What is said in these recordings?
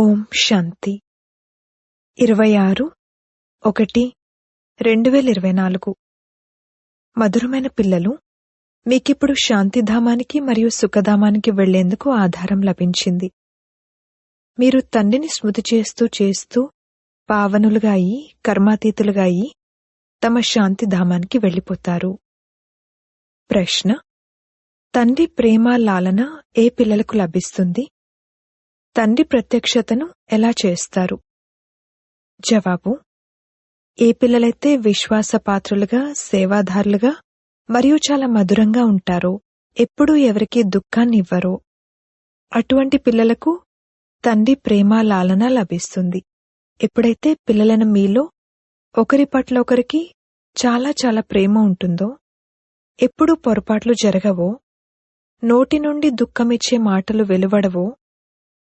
ఓం శాంతి. ఇరవై ఆరు ఒకటి రెండు వేల ఇరవై నాలుగు మధురమైన పిల్లలు మీకిప్పుడు శాంతిధామానికి మరియు సుఖధామానికి వెళ్ళేందుకు ఆధారం లభించింది. మీరు తండ్రిని స్మృతి చేస్తూ చేస్తూ పావనులుగా అయి కర్మాతీతులుగా అయి తమ శాంతిధామానికి వెళ్ళిపోతారు. ప్రశ్న తండ్రి ప్రేమ లాలన ఏ పిల్లలకు లభిస్తుంది? తండ్రి ప్రత్యక్షతను ఎలా చేస్తారు? జవాబు ఏ పిల్లలైతే విశ్వాసపాత్రులుగా సేవాదారులుగా మరియు చాలా మధురంగా ఉంటారో ఎప్పుడూ ఎవరికీ దుఃఖాన్ని ఇవ్వరో అటువంటి పిల్లలకు తండ్రి ప్రేమ లాలన లభిస్తుంది. ఎప్పుడైతే పిల్లలను మీలో ఒకరి పట్ల ఒకరికి చాలా చాలా ప్రేమ ఉంటుందో ఎప్పుడు పొరపాట్లు జరగవో నోటి నుండి దుఃఖమిచ్చే మాటలు వెలువడవో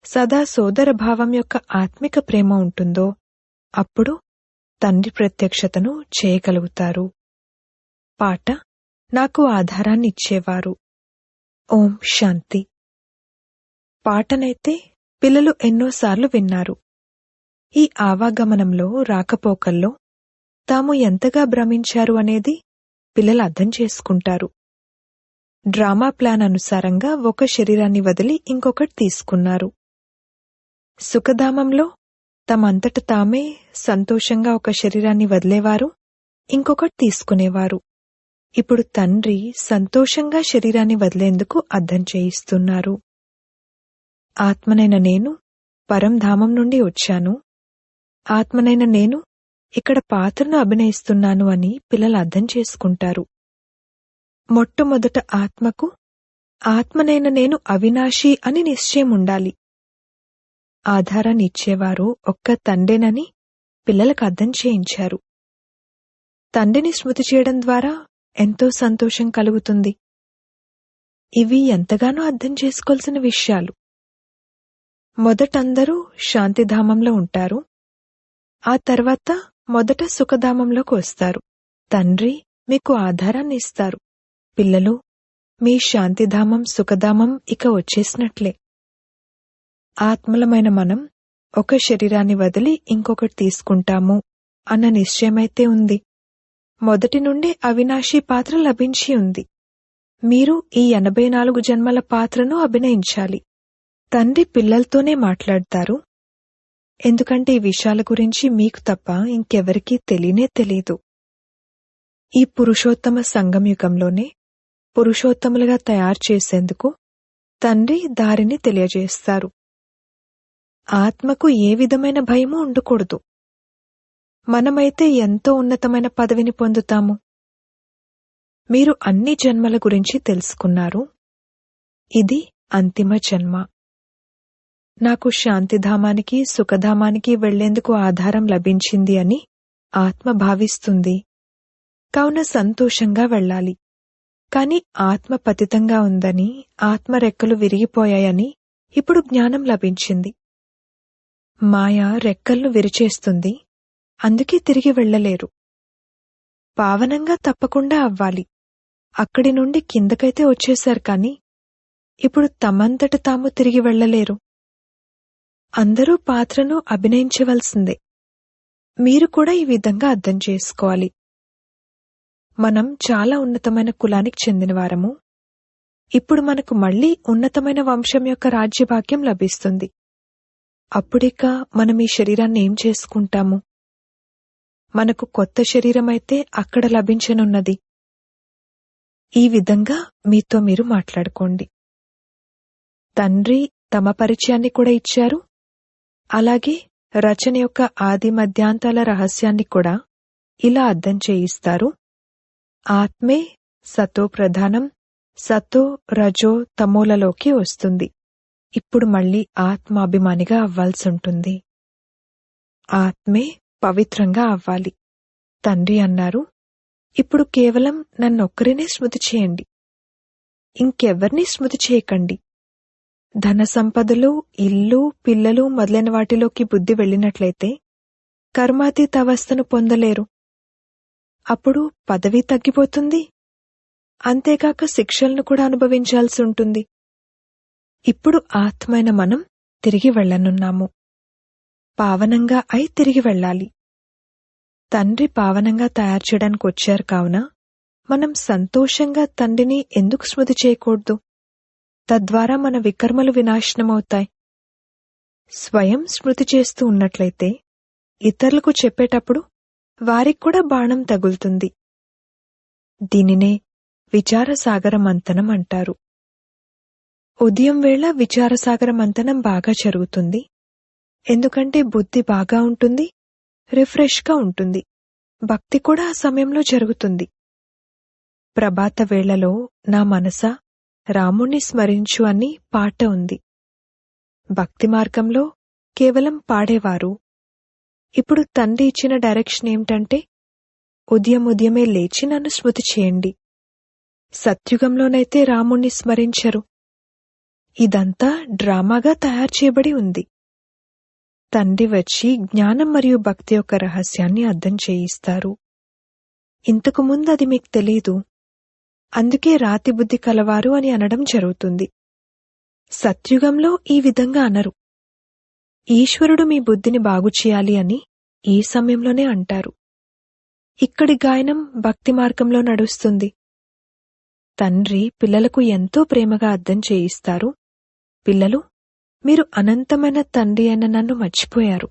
సదా సోదరభావం యొక్క ఆత్మిక ప్రేమ ఉంటుందో అప్పుడు తండ్రి ప్రత్యక్షతను చేయగలుగుతారు. పాట నాకు ఆధారాన్ని ఇచ్చేవారు. ఓం శాంతి. పాటనైతే పిల్లలు ఎన్నోసార్లు విన్నారు. ఈ ఆవాగమనంలో రాకపోకల్లో తాము ఎంతగా భ్రమించారు అనేది పిల్లలు అర్థం చేసుకుంటారు. డ్రామా ప్లాన్ అనుసారంగా ఒక శరీరాన్ని వదిలి ఇంకొకటి తీసుకున్నారు. సుఖధామంలో? తమంతట తామే సంతోషంగా ఒక శరీరాన్ని వదిలేవారు ఇంకొకటి తీసుకునేవారు. ఇప్పుడు తండ్రి సంతోషంగా శరీరాన్ని వదిలేందుకు అర్థం చేయిస్తున్నారు. ఆత్మనైన నేను పరంధామం నుండి వచ్చాను. ఆత్మనైన నేను ఇక్కడ పాత్రను అభినయిస్తున్నాను అని పిల్లలు అర్థం చేసుకుంటారు. మొట్టమొదట ఆత్మకు ఆత్మనైన నేను అవినాశి అని నిశ్చయం ఉండాలి. ఆధారాన్ని ఇచ్చేవారు ఒక్క తండేనని పిల్లలకు అర్థం చేయించారు. తండ్రిని స్మృతి చేయడం ద్వారా ఎంతో సంతోషం కలుగుతుంది. ఇవి ఎంతగానో అర్థం చేసుకోవాల్సిన విషయాలు. మొదటందరూ శాంతిధామంలో ఉంటారు. ఆ తర్వాత మొదట సుఖధామంలోకి వస్తారు. తండ్రి మీకు ఆధారాన్ని ఇస్తారు పిల్లలు మీ శాంతిధామం సుఖధామం ఇక వచ్చేసినట్లే. ఆత్మలమైన మనం ఒక శరీరాన్ని వదిలి ఇంకొకటి తీసుకుంటాము అన్న నిశ్చయమైతే ఉంది. మొదటి నుండి అవినాశీ పాత్ర లభించి ఉంది. మీరు ఈ ఎనభై నాలుగు జన్మల పాత్రను అభినయించాలి. తండ్రి పిల్లలతోనే మాట్లాడతారు. ఎందుకంటే ఈ విషయాల గురించి మీకు తప్ప ఇంకెవరికీ తెలియనే తెలీదు. ఈ పురుషోత్తమ సంగమయుగంలోనే పురుషోత్తములుగా తయారు చేసేందుకు తండ్రి దారిని తెలియజేస్తారు. ఆత్మకు ఏ విధమైన భయమూ ఉండకూడదు. మనమైతే ఎంతో ఉన్నతమైన పదవిని పొందుతాము. మీరు అన్ని జన్మల గురించి తెలుసుకున్నారు? ఇది అంతిమ జన్మ. నాకు శాంతిధామానికి సుఖధామానికి వెళ్ళేందుకు ఆధారం లభించింది అని ఆత్మ భావిస్తుంది. కావున సంతోషంగా వెళ్ళాలి. కాని ఆత్మ పతితంగా ఉందని ఆత్మ రెక్కలు విరిగిపోయాయని ఇప్పుడు జ్ఞానం లభించింది. మాయ రెక్కలను విరిచేస్తుంది. అందుకే తిరిగి వెళ్ళలేరు పావనంగా తప్పకుండా అవ్వాలి. అక్కడి నుండి కిందకైతే వచ్చేశారు కాని ఇప్పుడు తమంతట తాము తిరిగి వెళ్ళలేరు అందరూ పాత్రను అభినయించవలసిందే. మీరు కూడా ఈ విధంగా అర్థం చేసుకోవాలి. మనం చాలా ఉన్నతమైన కులానికి చెందినవారము ఇప్పుడు మనకు మళ్ళీ ఉన్నతమైన వంశం యొక్క రాజ్యభాగ్యం లభిస్తుంది. అప్పుడిక మనం ఈ శరీరాన్ని ఏం చేసుకుంటాము? మనకు కొత్త శరీరమైతే అక్కడ లభించనున్నది. ఈ విధంగా మీతో మీరు మాట్లాడుకోండి. తండ్రి తమ పరిచయాన్ని కూడా ఇచ్చారు. అలాగే రచన యొక్క ఆది మధ్యాంతాల రహస్యాన్ని కూడా ఇలా అర్థం చేయిస్తారు. ఆత్మే సతో ప్రధానం సతో రజో తమోలలోకి వస్తుంది. ఇప్పుడు మళ్ళీ ఆత్మాభిమానిగా అవ్వాల్సి ఉంటుంది ఆత్మే పవిత్రంగా అవ్వాలి. తండ్రి అన్నారు ఇప్పుడు కేవలం నన్నొక్కరినే స్మృతి చేయండి. ఇంకెవర్నీ స్మృతి చేయకండి. ధన సంపదలు ఇల్లు పిల్లలు మొదలైన వాటిలోకి బుద్ధి వెళ్ళినట్లయితే కర్మాతీత అవస్థను పొందలేరు. అప్పుడు పదవి తగ్గిపోతుంది. అంతేకాక శిక్షలను కూడా అనుభవించాల్సి ఉంటుంది ఇప్పుడు ఆత్మైన మనం తిరిగి వెళ్ళనున్నాము. పావనంగా అయి తిరిగి వెళ్ళాలి. తండ్రి పావనంగా తయారు చేయడానికి వచ్చారు కావున మనం సంతోషంగా తండ్రిని ఎందుకు స్మృతి చేయకూడదు? తద్వారా మన వికర్మలు వినాశనమవుతాయి. స్వయం స్మృతి చేస్తూ ఉన్నట్లయితే ఇతరులకు చెప్పేటప్పుడు వారికి కూడా బాణం తగులుతుంది. దీనినే విచారసాగర మంతనం అంటారు. ఉదయం వేళ విచారసాగర మంతనం బాగా జరుగుతుంది. ఎందుకంటే బుద్ధి బాగా ఉంటుంది రిఫ్రెష్గా ఉంటుంది భక్తి కూడా ఆ సమయంలో జరుగుతుంది. ప్రభాత వేళలో నా మనస రాముణ్ణి స్మరించు అని పాట ఉంది. భక్తి మార్గంలో కేవలం పాడేవారు. ఇప్పుడు తండ్రి ఇచ్చిన డైరెక్షన్ ఏమిటంటే ఉదయం ఉదయమే లేచి నన్ను స్మృతి చేయండి. సత్యుగంలోనైతే రాముణ్ణి స్మరించరు. ఇదంతా డ్రామాగా తయారు చేయబడి ఉంది. తండ్రి వచ్చి జ్ఞానం మరియు భక్తి యొక్క రహస్యాన్ని అర్థం చేయిస్తారు. ఇంతకు ముందు అది మీకు తెలీదు. అందుకే రాతి బుద్ధి కలవారు అని అనడం జరుగుతుంది. సత్యుగంలో ఈ విధంగా అనరు. ఈశ్వరుడు మీ బుద్ధిని బాగు చేయాలి అని ఈ సమయంలోనే అంటారు. ఇక్కడి గాయనం భక్తి మార్గంలో నడుస్తుంది. తండ్రి పిల్లలకు ఎంతో ప్రేమగా అర్థం చేయిస్తారు. పిల్లలు మీరు అనంతమైన తండ్రి అయిన నన్ను మర్చిపోయారు.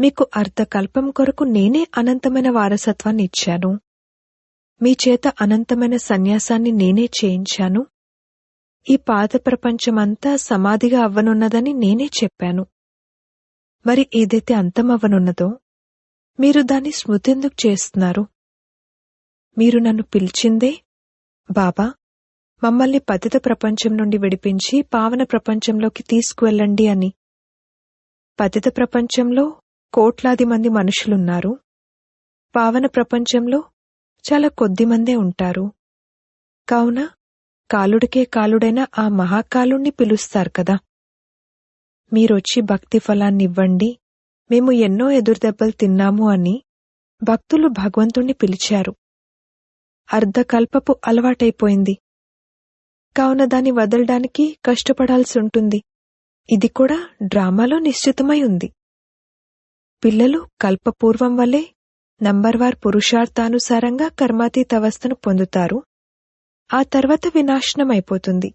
మీకు అర్ధకల్పం కొరకు నేనే అనంతమైన వారసత్వాన్ని ఇచ్చాను. మీ చేత అనంతమైన సన్యాసాన్ని నేనే చేయించాను. ఈ పాత ప్రపంచమంతా సమాధిగా అవ్వనున్నదని నేనే చెప్పాను. మరి ఏదైతే అంతమవ్వనున్నదో మీరు దాన్ని స్మృతెందుకు చేస్తున్నారు? మీరు నన్ను పిలిచిందే బాబా మమ్మల్ని పతిత ప్రపంచం నుండి విడిపించి పావన ప్రపంచంలోకి తీసుకువెళ్ళండి అని. పతిత ప్రపంచంలో కోట్లాది మంది మనుషులున్నారు. పావన ప్రపంచంలో చాలా కొద్ది మందే ఉంటారు. కావున కాలుడికే కాలుడైన ఆ మహాకాలుణ్ణి పిలుస్తారు కదా. మీరొచ్చి భక్తి ఫలాన్నివ్వండి. మేము ఎన్నో ఎదురుదెబ్బలు తిన్నాము అని భక్తులు భగవంతుణ్ణి పిలిచారు. అర్ధకల్పపు అలవాటైపోయింది. కావున దాన్ని వదలడానికి కష్టపడాల్సి ఉంటుంది. ఇది కూడా డ్రామాలో నిశ్చితమై ఉంది. పిల్లలు కల్పపూర్వం వల్లే నంబర్వార్ పురుషార్థానుసారంగా కర్మాతీత అవస్థను పొందుతారు. ఆ తర్వాత వినాశనం అయిపోతుంది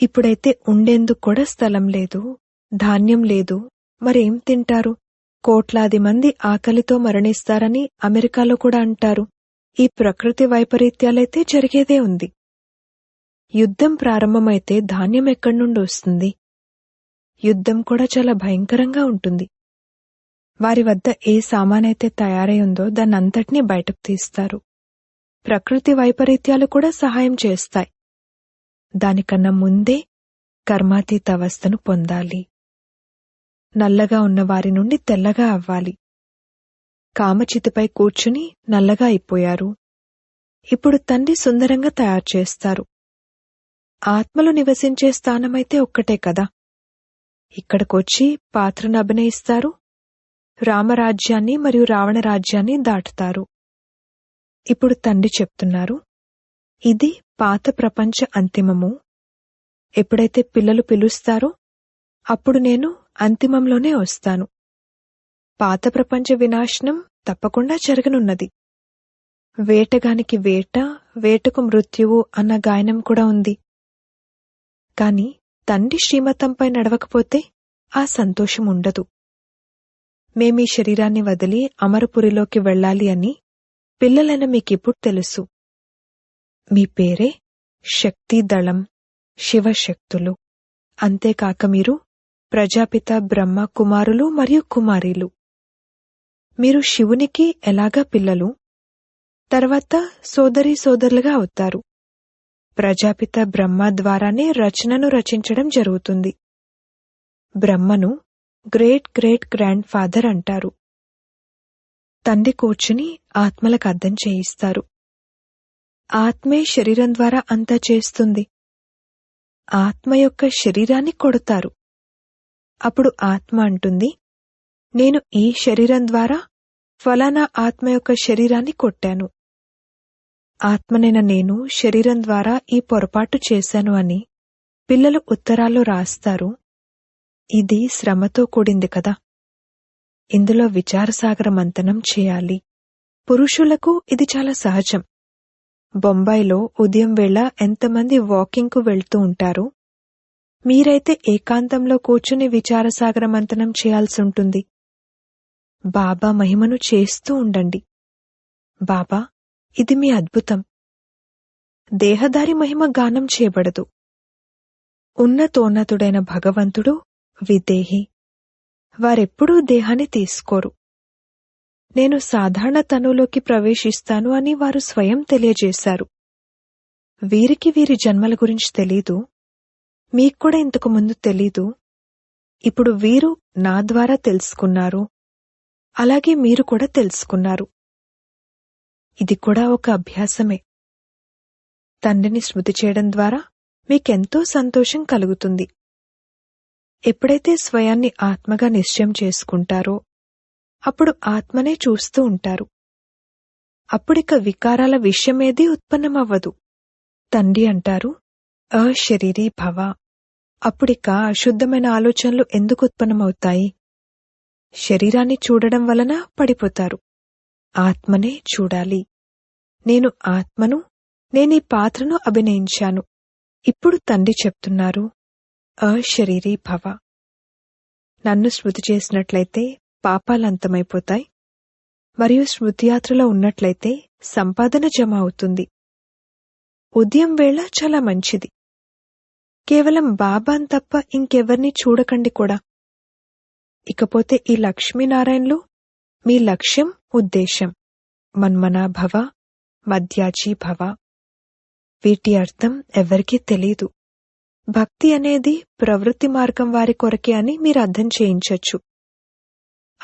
ఇప్పుడైతే ఉండేందుకు కూడా స్థలం లేదు ధాన్యం లేదు మరేం తింటారు? కోట్లాది మంది ఆకలితో మరణిస్తారని అమెరికాలో కూడా అంటారు. ఈ ప్రకృతి వైపరీత్యాలైతే జరిగేదే ఉంది. యుద్ధం ప్రారంభమైతే ధాన్యం ఎక్కడి నుండి వస్తుంది? యుద్ధం కూడా చాలా భయంకరంగా ఉంటుంది. వారి వద్ద ఏ సామానైతే తయారై ఉందో దాన్నంతటినీ బయటకు తీస్తారు. ప్రకృతి వైపరీత్యాలు కూడా సహాయం చేస్తాయి. దానికన్నా ముందే కర్మాతీత అవస్థను పొందాలి. నల్లగా ఉన్న వారి నుండి తెల్లగా అవ్వాలి. కామచితిపై కూర్చుని నల్లగా అయిపోయారు. ఇప్పుడు తండ్రి సుందరంగా తయారు చేస్తారు. ఆత్మలు నివసించే స్థానమైతే ఒక్కటే కదా. ఇక్కడికొచ్చి పాత్రను అభినయిస్తారు రామరాజ్యాన్ని మరియు రావణ రాజ్యాన్ని దాటుతారు. ఇప్పుడు తండ్రి చెప్తున్నారు ఇది పాత ప్రపంచ అంతిమము. ఎప్పుడైతే పిల్లలు పిలుస్తారో అప్పుడు నేను అంతిమంలోనే వస్తాను. పాత ప్రపంచ వినాశనం తప్పకుండా జరగనున్నది. వేటగానికి వేట వేటకు మృత్యువు అన్న గాయనం కూడా ఉంది. కాని తండ్రి శ్రీమతంపై నడవకపోతే ఆ సంతోషం ఉండదు. మేమీ శరీరాన్ని వదిలి అమరపురిలోకి వెళ్ళాలి అని పిల్లలైన మీకిప్పుడు తెలుసు. మీ పేరే శక్తి దళం శివశక్తులు. అంతేకాక మీరు ప్రజాపిత బ్రహ్మ కుమారులు మరియు కుమారీలు. మీరు శివునికి ఎలాగా పిల్లలు? తర్వాత సోదరి సోదరులుగా అవుతారు. ప్రజాపిత బ్రహ్మ ద్వారానే రచనను రచించడం జరుగుతుంది. బ్రహ్మను గ్రేట్ గ్రేట్ గ్రాండ్ ఫాదర్ అంటారు. తండ్రి కూర్చుని ఆత్మలకు అర్థం చేయిస్తారు. ఆత్మే శరీరం ద్వారా అంతా చేస్తుంది. ఆత్మ యొక్క శరీరాన్ని కొడతారు. అప్పుడు ఆత్మ అంటుంది నేను ఈ శరీరం ద్వారా ఫలానా ఆత్మ యొక్క శరీరాన్ని కొట్టాను. ఆత్మనైన నేను శరీరం ద్వారా ఈ పొరపాటు చేశాను అని పిల్లలు ఉత్తరాల్లో రాస్తారు. ఇది శ్రమతో కూడింది కదా. ఇందులో విచారసాగర మంతనం చేయాలి. పురుషులకు ఇది చాలా సహజం. బొంబాయిలో ఉదయం వేళ ఎంతమంది వాకింగ్కు వెళ్తూ ఉంటారు? మీరైతే ఏకాంతంలో కూర్చుని విచారసాగర మంతనం చేయాల్సి ఉంటుంది బాబా మహిమను చేస్తూ ఉండండి. బాబా ఇది మీ అద్భుతం. దేహదారి మహిమ గానం చేయబడదు. ఉన్నతోన్నతుడైన భగవంతుడు విదేహి. వారెప్పుడూ దేహాన్ని తీసుకోరు. నేను సాధారణ తనులోకి ప్రవేశిస్తాను అని వారు స్వయం తెలియజేశారు. వీరికి వీరి జన్మల గురించి తెలీదు. మీకు కూడా ఇంతకు ముందు తెలీదు. ఇప్పుడు వీరు నా ద్వారా తెలుసుకున్నారు. అలాగే మీరు కూడా తెలుసుకున్నారు. ఇది కూడా ఒక అభ్యాసమే. తండ్రిని స్మృతి చేయడం ద్వారా మీకెంతో సంతోషం కలుగుతుంది. ఎప్పుడైతే స్వయాన్ని ఆత్మగా నిశ్చయం చేసుకుంటారో అప్పుడు ఆత్మనే చూస్తూ ఉంటారు. అప్పుడిక వికారాల విషయమేదీ ఉత్పన్నమవ్వదు. తండ్రి అంటారు అశరీరీ భవ అప్పుడిక అశుద్ధమైన ఆలోచనలు ఎందుకు ఉత్పన్నమవుతాయి? శరీరాన్ని చూడడం వలన పడిపోతారు. ఆత్మనే చూడాలి. నేను ఆత్మను నేనీ పాత్రను అభినయించాను. ఇప్పుడు తండ్రి చెప్తున్నారు అశరీరీ భవ. నన్ను స్మృతి చేసినట్లయితే పాపాలంతమైపోతాయి మరియు స్మృతియాత్రలో ఉన్నట్లయితే సంపాదన జమ అవుతుంది. ఉదయం వేళ చాలా మంచిది. కేవలం బాబాన్ తప్ప ఇంకెవర్నీ చూడకండి కూడా. ఇకపోతే ఈ లక్ష్మీనారాయణలు మీ లక్ష్యం ఉద్దేశం. మన్మనాభవ. భవ భవ. వీటి అర్థం ఎవరికీ తెలీదు. భక్తి అనేది ప్రవృత్తి మార్గం వారి కొరకే అని మీరు అర్థం చేయించొచ్చు.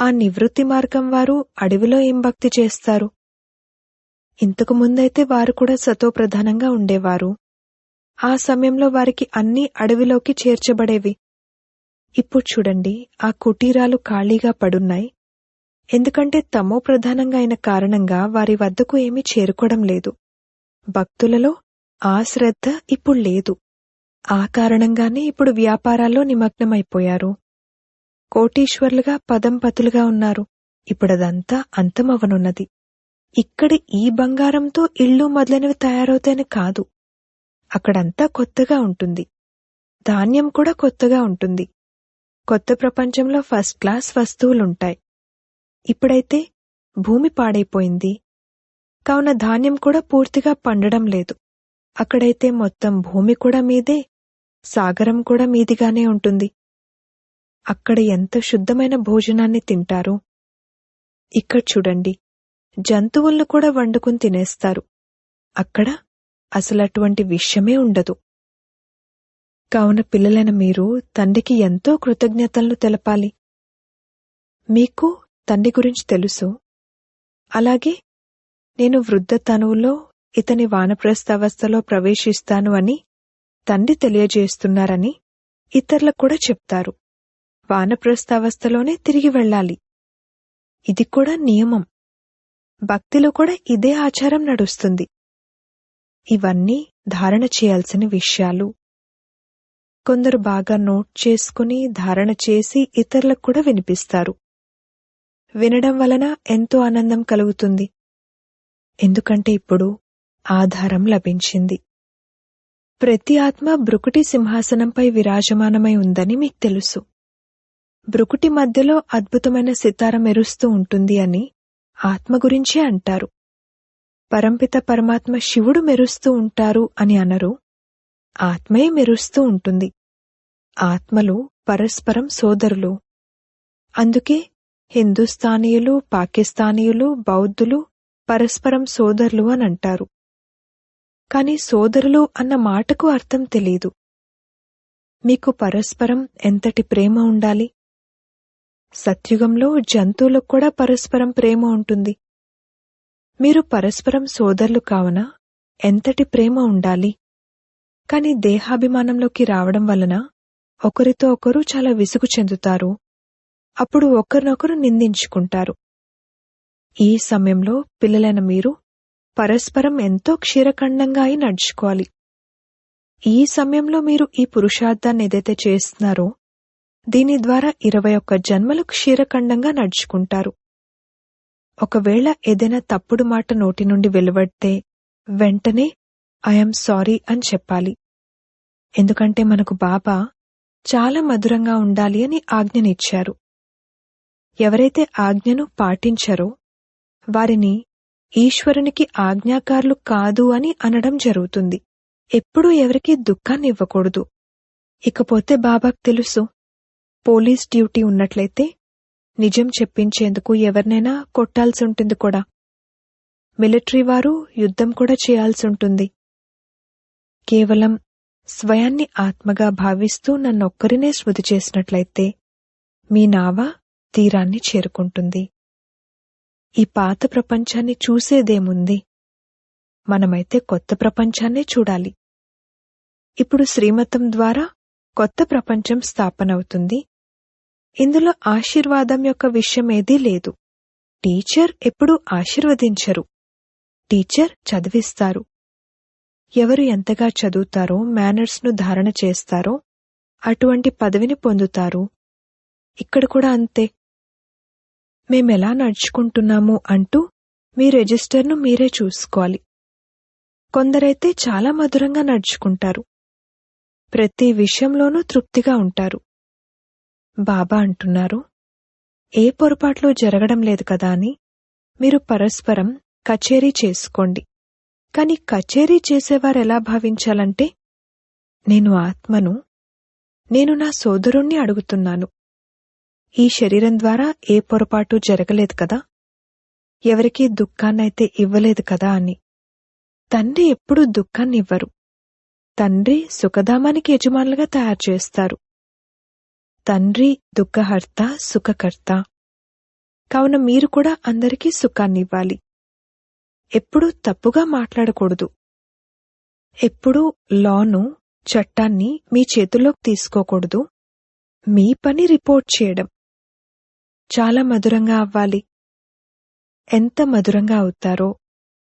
ఆ నివృత్తి మార్గం వారు అడవిలో ఏం భక్తి చేస్తారు? ఇంతకు ముందైతే వారు కూడా సతోప్రధానంగా ఉండేవారు. ఆ సమయంలో వారికి అన్నీ అడవిలోకి చేర్చబడేవి. ఇప్పుడు చూడండి ఆ కుటీరాలు ఖాళీగా పడున్నాయి. ఎందుకంటే తమో ప్రధానంగా అయిన కారణంగా వారి వద్దకు ఏమీ చేరుకోవడం లేదు. భక్తులలో ఆ శ్రద్ధ ఇప్పుడు లేదు. ఆ కారణంగానే ఇప్పుడు వ్యాపారాల్లో నిమగ్నమైపోయారు. కోటీశ్వర్లుగా పదంపతులుగా ఉన్నారు. ఇప్పుడదంతా అంతమవనున్నది ఇక్కడి ఈ బంగారంతో ఇళ్ళు మొదలైనవి తయారవుతాయని కాదు. అక్కడంతా కొత్తగా ఉంటుంది. ధాన్యం కూడా కొత్తగా ఉంటుంది. కొత్త ప్రపంచంలో ఫస్ట్ క్లాస్ వస్తువులుంటాయి. ఇప్పుడైతే భూమి పాడైపోయింది. కావున ధాన్యం కూడా పూర్తిగా పండడం లేదు. అక్కడైతే మొత్తం భూమి కూడా మీదే సాగరం కూడా మీదిగానే ఉంటుంది. అక్కడ ఎంత శుద్ధమైన భోజనాన్ని తింటారు? ఇక్కడ చూడండి. జంతువులను కూడా వండుకుని తినేస్తారు. అక్కడ అసలు అటువంటి విషయమే ఉండదు. కావున పిల్లలైన మీరు తండ్రికి ఎంతో కృతజ్ఞతలను తెలపాలి. మీకు తండ్రి గురించి తెలుసు. అలాగే నేను వృద్ధ తనువులో ఇతని వానప్రస్తావస్థలో ప్రవేశిస్తాను అని తండ్రి తెలియజేస్తున్నారని ఇతరులకు కూడా చెప్తారు. వానప్రస్తావస్థలోనే తిరిగి వెళ్ళాలి. ఇది కూడా నియమం. భక్తిలో కూడా ఇదే ఆచారం నడుస్తుంది. ఇవన్నీ ధారణ చేయాల్సిన విషయాలు. కొందరు బాగా నోట్ చేసుకుని ధారణ చేసి ఇతరులకు కూడా వినిపిస్తారు. వినడం వలన ఎంతో ఆనందం కలుగుతుంది. ఎందుకంటే ఇప్పుడు ఆధారం లభించింది. ప్రతి ఆత్మ బ్రుకుటి సింహాసనంపై విరాజమానమై ఉందని మీకు తెలుసు. బ్రుకుటి మధ్యలో అద్భుతమైన సితార మెరుస్తూ ఉంటుంది అని ఆత్మ గురించే అంటారు. పరంపిత పరమాత్మ శివుడు మెరుస్తూ ఉంటారు అని అనరు. ఆత్మయే మెరుస్తూ ఉంటుంది. ఆత్మలు పరస్పరం సోదరులు. అందుకే హిందుస్థానీయులు పాకిస్తానీయులు బౌద్ధులు పరస్పరం సోదరులు అని అంటారు. కాని సోదరులు అన్న మాటకు అర్థం తెలీదు. మీకు పరస్పరం ఎంతటి ప్రేమ ఉండాలి? సత్యుగంలో జంతువులకు కూడా పరస్పరం ప్రేమ ఉంటుంది. మీరు పరస్పరం సోదరులు కావున ఎంతటి ప్రేమ ఉండాలి? కాని దేహాభిమానంలోకి రావడం వలన ఒకరితో ఒకరు చాలా విసుగు చెందుతారు. అప్పుడు ఒకరినొకరు నిందించుకుంటారు. ఈ సమయంలో పిల్లలైన మీరు పరస్పరం ఎంతో క్షీరఖండంగా అయి నడుచుకోవాలి. ఈ సమయంలో మీరు ఈ పురుషార్థాన్ని ఏదైతే చేస్తున్నారో దీని ద్వారా ఇరవై ఒక్క జన్మలు క్షీరఖండంగా నడుచుకుంటారు. ఒకవేళ ఏదైనా తప్పుడు మాట నోటి నుండి వెలువడితే వెంటనే ఐఎమ్ సారీ అని చెప్పాలి. ఎందుకంటే మనకు బాబా చాలా మధురంగా ఉండాలి అని ఆజ్ఞనిచ్చారు. ఎవరైతే ఆజ్ఞను పాటించరో వారిని ఈశ్వరునికి ఆజ్ఞాకారులు కాదు అని అనడం జరుగుతుంది. ఎప్పుడూ ఎవరికీ దుఃఖాన్ని ఇవ్వకూడదు. ఇకపోతే బాబాకు తెలుసు పోలీస్ డ్యూటీ ఉన్నట్లయితే నిజం చెప్పించేందుకు ఎవరినైనా కొట్టాల్సి ఉంటుంది కూడా. మిలిటరీ వారు యుద్ధం కూడా చేయాల్సి ఉంటుంది కేవలం స్వయాన్ని ఆత్మగా భావిస్తూ నన్నొక్కరినే శృతి చేసినట్లయితే మీ నావ? తీరాన్ని చేరుకుంటుంది. ఈ పాత ప్రపంచాన్ని చూసేదేముంది? మనమైతే కొత్త ప్రపంచాన్నే చూడాలి. ఇప్పుడు శ్రీమతం ద్వారా కొత్త ప్రపంచం స్థాపనవుతుంది. ఇందులో ఆశీర్వాదం యొక్క విషయం ఏదీ లేదు. టీచర్ ఎప్పుడూ ఆశీర్వదించరు. టీచర్ చదివిస్తారు. ఎవరు ఎంతగా చదువుతారో మేనర్స్ను ధారణ చేస్తారో అటువంటి పదవిని పొందుతారు. ఇక్కడ కూడా అంతే. మేమెలా నడుచుకుంటున్నాము అంటూ మీ రిజిస్టర్ను మీరే చూసుకోవాలి. కొందరైతే చాలా మధురంగా నడుచుకుంటారు. ప్రతి విషయంలోనూ తృప్తిగా ఉంటారు. బాబా అంటున్నారు ఏ పొరపాట్లు జరగడం లేదు కదా అని. మీరు పరస్పరం కచేరీ చేసుకోండి. కాని కచేరీ చేసేవారు ఎలా భావించాలంటే నేను ఆత్మను నేను నా సోదరుణ్ణి అడుగుతున్నాను. ఈ శరీరం ద్వారా ఏ పొరపాటు జరగలేదు కదా? ఎవరికీ దుఃఖాన్నైతే ఇవ్వలేదు కదా అని. తండ్రి ఎప్పుడూ దుఃఖాన్ని ఇవ్వరు తండ్రి సుఖధామానికి యజమానులుగా తయారు చేస్తారు. తండ్రి దుఃఖహర్త సుఖకర్త. కావున మీరు కూడా అందరికీ సుఖాన్నివ్వాలి. ఎప్పుడూ తప్పుగా మాట్లాడకూడదు. ఎప్పుడూ లాను చట్టాన్ని మీ చేతుల్లోకి తీసుకోకూడదు. మీ పని రిపోర్ట్ చేయడం. చాలా మధురంగా అవ్వాలి. ఎంత మధురంగా అవుతారో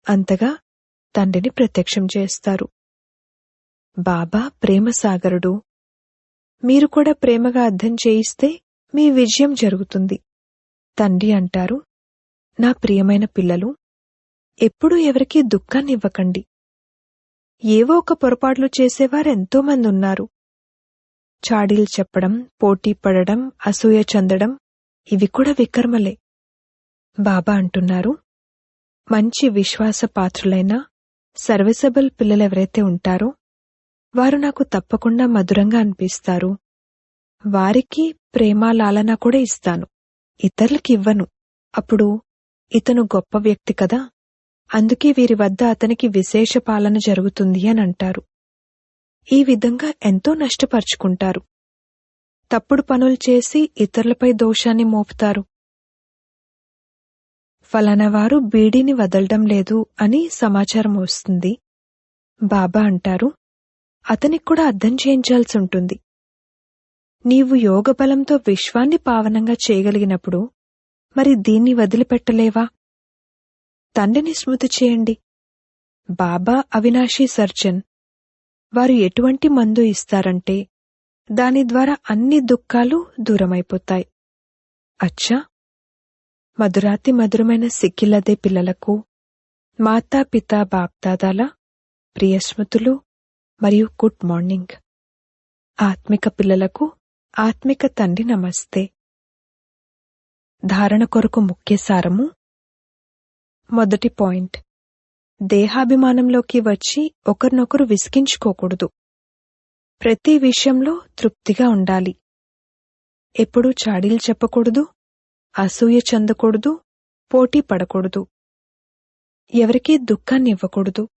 అంతగా తండ్రిని ప్రత్యక్షం చేస్తారు. బాబా ప్రేమసాగరుడు. మీరు కూడా ప్రేమగా అర్థం చేయిస్తే మీ విజయం జరుగుతుంది. తండ్రి అంటారు నా ప్రియమైన పిల్లలు ఎప్పుడూ ఎవరికీ దుఃఖాన్నివ్వకండి. ఏవో ఒక పొరపాట్లు చేసేవారెంతోమంది ఉన్నారు. చాడీలు చెప్పడం పోటీ పడడం అసూయ చెందడం ఇవి కూడా వికర్మలే. బాబా అంటున్నారు మంచి విశ్వాసపాత్రులైన సర్వీసబుల్ పిల్లలెవరైతే ఉంటారో వారు నాకు తప్పకుండా మధురంగా అనిపిస్తారు. వారికి ప్రేమ లాలన కూడా ఇస్తాను. ఇతరులకి ఇవ్వను. అప్పుడు ఇతను గొప్ప వ్యక్తి కదా అందుకే వీరి వద్ద అతనికి విశేష పాలన జరుగుతుంది అని అంటారు. ఈ విధంగా ఎంతో నష్టపరుచుకుంటారు. తప్పుడు పనులు చేసి ఇతరులపై దోషాన్ని మోపుతారు. ఫలానావారు బీడీని వదలడం లేదు అని సమాచారం వస్తుంది. బాబా అంటారు అతనికి కూడా అర్థం చేయించాల్సి ఉంటుంది. నీవు యోగ బలంతో విశ్వాన్ని పావనంగా చేయగలిగినప్పుడు మరి దీన్ని వదిలిపెట్టలేవా? తండ్రిని స్మృతి చేయండి. బాబా అవినాశీ సర్జన్ వారు ఎటువంటి మందు ఇస్తారంటే దాని ద్వారా అన్ని దుఃఖాలు దూరమైపోతాయి. అచ్చా! మధురాతి మధురమైన సిక్కిలదే పిల్లలకు మాతాపిత బాప్దాదాల ప్రియస్మృతులు మరియు గుడ్ మార్నింగ్. ఆత్మిక పిల్లలకు ఆత్మిక తండ్రి నమస్తే. ధారణ కొరకు ముఖ్య సారము. మొదటి పాయింట్. దేహాభిమానంలోకి వచ్చి ఒకరినొకరు విసిగించుకోకూడదు. ప్రతి విషయంలో తృప్తిగా ఉండాలి. ఎప్పుడూ చాడీలు చెప్పకూడదు అసూయ చెందకూడదు పోటీ పడకూడదు. ఎవరికీ దుఃఖాన్ని ఇవ్వకూడదు.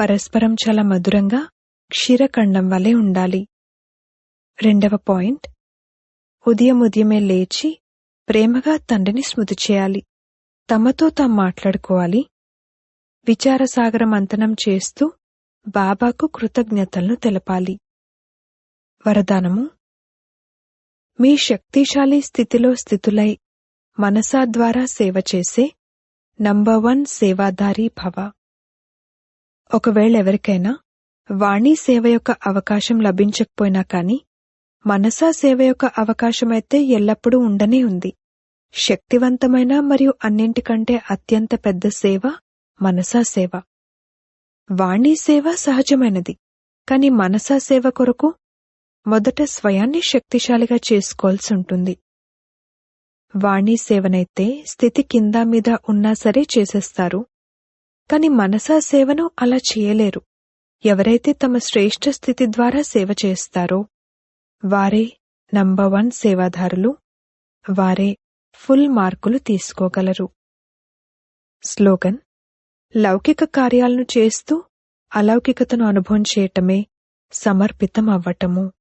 పరస్పరం చాలా మధురంగా క్షీరఖండం వలె ఉండాలి. రెండవ పాయింట్. ఉదయం ఉదయమే లేచి ప్రేమగా తండ్రిని స్మృతి చేయాలి. తమతో తాము మాట్లాడుకోవాలి. విచారసాగరం అంతనం చేస్తూ బాబాకు కృతజ్ఞతలను తెలపాలి. వరదానము? మీ శక్తిశాలి స్థితిలో స్థితులై మనసా ద్వారా సేవ చేసే నంబర్ వన్ సేవాధారి భవ. ఒకవేళ ఎవరికైనా వాణి సేవ యొక్క అవకాశం లభించకపోయినా కాని మనసా సేవ యొక్క అవకాశమైతే ఎల్లప్పుడూ ఉండనే ఉంది. శక్తివంతమైన మరియు అన్నింటికంటే అత్యంత పెద్ద సేవ మనసా సేవ. వాణి సేవ సహజమైనది. కాని మనసా సేవ కొరకు మొదట స్వయాన్ని శక్తిశాలిగా చేసుకోవాల్సి ఉంటుంది. వాణి సేవనైతే స్థితి కింద మీద ఉన్నా సరే చేసేస్తారు. కాని మనసా సేవను అలా చేయలేరు. ఎవరైతే తమ శ్రేష్ఠ స్థితి ద్వారా సేవ చేస్తారో వారే నంబర్ వన్ సేవాదారులు వారే ఫుల్ మార్కులు తీసుకోగలరు. స్లోగన్ లౌకిక కార్యాలను చేస్తూ అలౌకికతను అనుభవం చేయటమే సమర్పితం అవ్వటము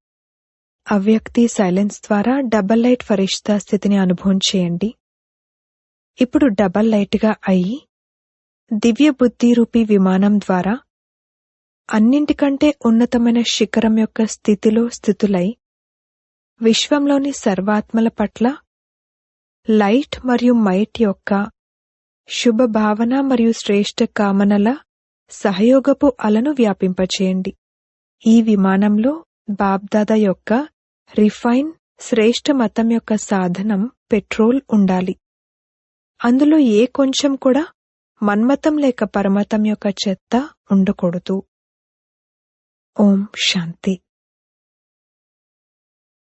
అవ్యక్తి సైలెన్స్ ద్వారా డబల్ లైట్ ఫరిష్తా స్థితిని అనుభవం చేయండి. ఇప్పుడు డబల్ లైట్గా అయి దివ్య బుద్ధి రూపీ విమానం ద్వారా అన్నింటికంటే ఉన్నతమైన శిఖరం యొక్క స్థితిలో స్థితులై విశ్వంలోని సర్వాత్మల పట్ల లైట్ మరియు మైట్ యొక్క శుభ భావన మరియు శ్రేష్ఠ కామనల సహయోగపు అలను వ్యాపింపచేయండి. ఈ విమానంలో బాబ్దాదా యొక్క రిఫైన్ శ్రేష్ఠ మతం యొక్క సాధనం పెట్రోల్ ఉండాలి. అందులో ఏ కొంచెం కూడా మన్మతం లేక పరమతం యొక్క చెత్త ఉండకూడదు. ఓం శాంతి.